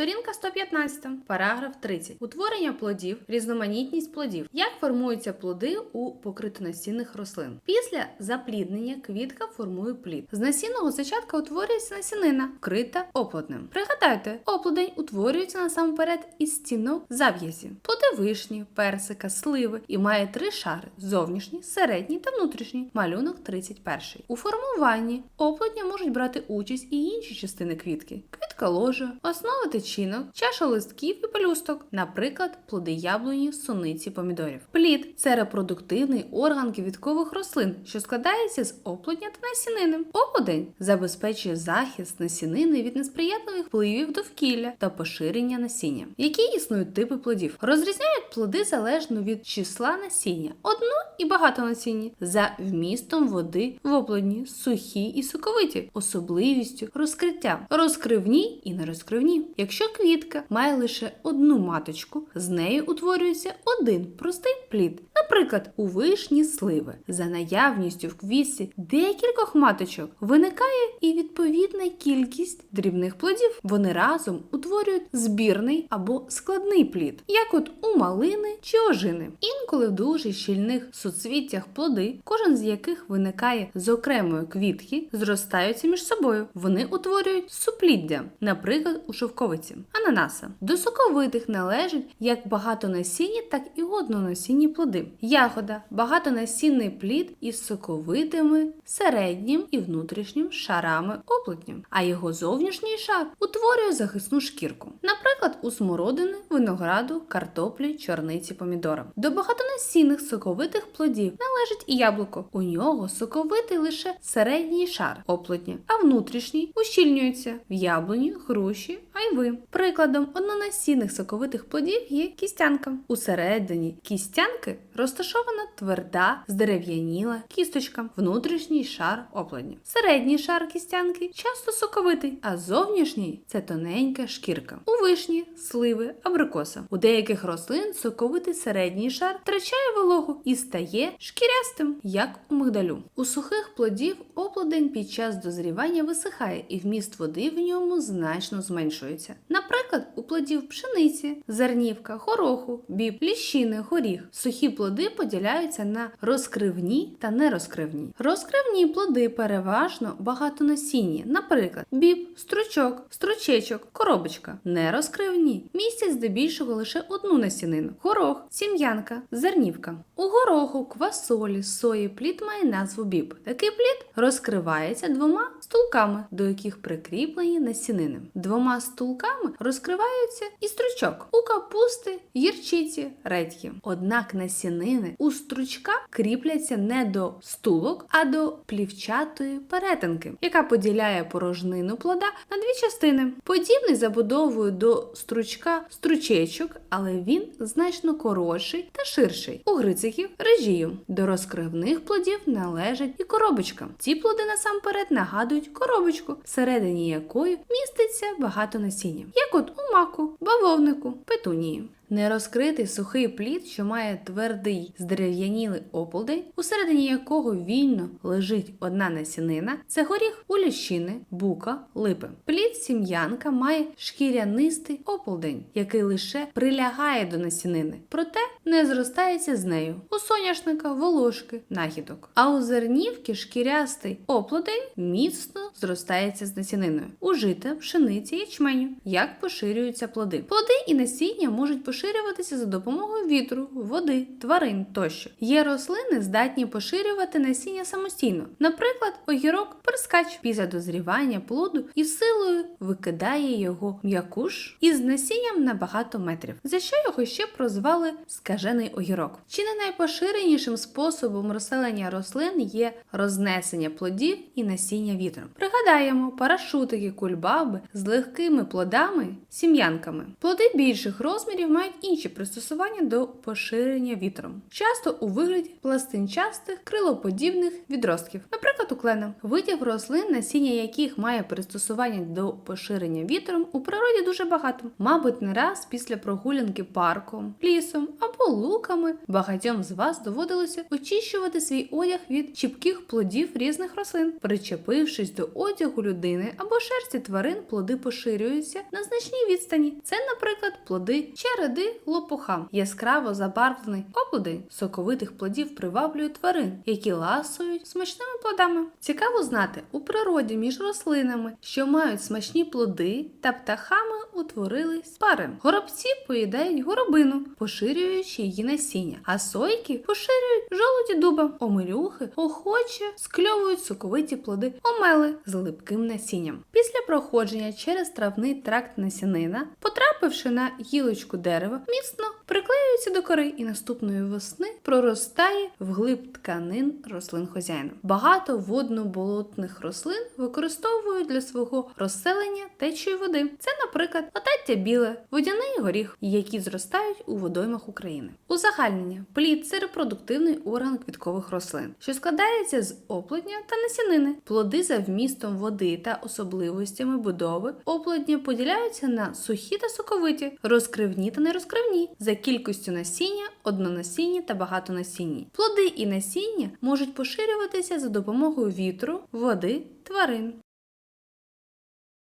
Сторінка 115, параграф 30. Утворення плодів, різноманітність плодів. Як формуються плоди у покритонасінних рослин? Після запліднення квітка формує плід. З насінного зачатка утворюється насінина, вкрита оплоднем. Пригадайте, оплодень утворюється насамперед із стінок зав'язі. Плоди вишні, персика, сливи і має три шари: зовнішній, середній та внутрішній. Малюнок 31. У формуванні оплодня можуть брати участь і інші частини квітки: квітка ложа, основа тичинок, чаша листків і пелюсток, наприклад, плоди яблуні, суниці, помідорів. Плід це репродуктивний орган квіткових рослин, що складається з оплодня та насінини. Оплодень забезпечує захист насінини від несприятливих впливів довкілля та поширення насіння. Які існують типи плодів? Розрізняють плоди залежно від числа насіння, одно і багато насіння, за вмістом води в оплодні, сухі і соковиті, особливістю розкриття, розкривні і нерозкривні. Якщо квітка має лише одну маточку, з нею утворюється один простий плід. Наприклад, у вишні сливи. За наявністю в квітці декількох маточок виникає і відповідна кількість дрібних плодів. Вони разом утворюють збірний або складний плід, як от у малини чи ожини. Інколи в дуже щільних суцвіттях плоди, кожен з яких виникає з окремої квітки, зростаються між собою. Вони утворюють супліддя, наприклад, у шовковиці, ананаса. До соковитих належать як багатонасінні, так і однонасінні плоди. Ягода багатонасінний плід із соковитими, середнім і внутрішнім шарами оплетнів, а його зовнішній шар утворює захисну шкірку. Наприклад, у смородини, винограду, картоплі, чорниці, помідора. До багатонасінних соковитих плодів належить і яблуко. У нього соковитий лише середній шар оплотні, а внутрішній ущільнюється в яблуні, груші, айви. Прикладом однонасінних соковитих плодів є кістянка. Усередині кістянки розташована тверда, здерев'яніла кісточка, внутрішній шар оплодні. Середній шар кістянки часто соковитий, а зовнішній це тоненька шкірка. У вишні, сливи, абрикоса. У деяких рослин соковитий середній шар втрачає вологу і стає шкірястим, як у мигдалю. У сухих плодів оплодень під час дозрівання висихає і вміст води в ньому значно зменшується. Наприклад, у плодів пшениці, зернівка, гороху, біб, ліщини, горіх. Сухі плоди поділяються на розкривні та нерозкривні. Розкривні плоди переважно багатонасінні, наприклад, біб, стручок, стручечок, коробочка. Нерозкривні містять здебільшого лише одну насінину: горох, сім'янка, зернівка. У гороху, квасолі, сої плід має назву біб. Такий плід розкривається двома стулками, до яких прикріплені насінини. Двома стулками розкриваються і стручок у капусти, гірчиці, редьки. Однак насінини у стручка кріпляться не до стулок, а до плівчатої перетинки, яка поділяє порожнину плода на дві частини. Подібний забудовою до стручка стручечок, але він значно коротший та ширший. У грициків режію. До розкривних плодів належить і коробочка. Ці плоди насамперед нагадують коробочку, всередині якої міститься багато насіння, як от у маку, бавовнику, петунії. Нерозкритий сухий плід, що має твердий здерев'янілий ополдень, усередині якого вільно лежить одна насінина, це горіх у ліщини, бука, липи. Плід сім'янка має шкірянистий ополдень, який лише прилягає до насінини, проте не зростається з нею. У соняшника волошки, нахідок. А у зернівки шкірястий оплодень міцно зростається з насіниною. У жита, пшениці, ячменю. Як поширюються плоди? Плоди і насіння можуть поширюватися за допомогою вітру, води, тварин тощо. Є рослини, здатні поширювати насіння самостійно. Наприклад, огірок перскач після дозрівання плоду і силою викидає його м'якуш із насінням на багато метрів, за що його ще прозвали скажений огірок. Чи не найпоширенішим способом розселення рослин є рознесення плодів і насіння вітром. Пригадаємо, парашутики кульбаби з легкими плодами сім'янками. Плоди більших розмірів мають мають інші пристосування до поширення вітром, часто у вигляді пластинчастих крилоподібних відростків, наприклад, у клена. Видів рослин, насіння яких має пристосування до поширення вітром, у природі дуже багато. Мабуть, не раз після прогулянки парком, лісом або луками багатьом з вас доводилося очищувати свій одяг від чіпких плодів різних рослин. Причепившись до одягу людини або шерсті тварин, плоди поширюються на значній відстані. Це, наприклад, плоди череди лопуха. Яскраво забарвлений облудень соковитих плодів приваблює тварин, які ласують смачними плодами. Цікаво знати, у природі між рослинами, що мають смачні плоди, та птахами утворились пари. Горобці поїдають горобину, поширюючи її насіння, а сойки поширюють жолуді дуба. Омелюхи охоче скльовують соковиті плоди омели з липким насінням. Після проходження через травний тракт насінина, потрапивши на гілочку дерева, міцно приклеюється до кори і наступної весни проростає вглиб тканин рослин хазяїна. Багато водно-болотних рослин використовують для свого розселення течії води. Це, наприклад, латаття біле, водяний горіх, які зростають у водоймах України. Узагальнення плід це репродуктивний орган квіткових рослин, що складається з оплодня та насінини. Плоди за вмістом води та особливостями будови оплодня поділяються на сухі та соковиті, розкривні та нерозкривні, за кількістю насіння, однонасінні та багатонасінні. Плоди і насіння можуть поширюватися за допомогою вітру, води, тварин.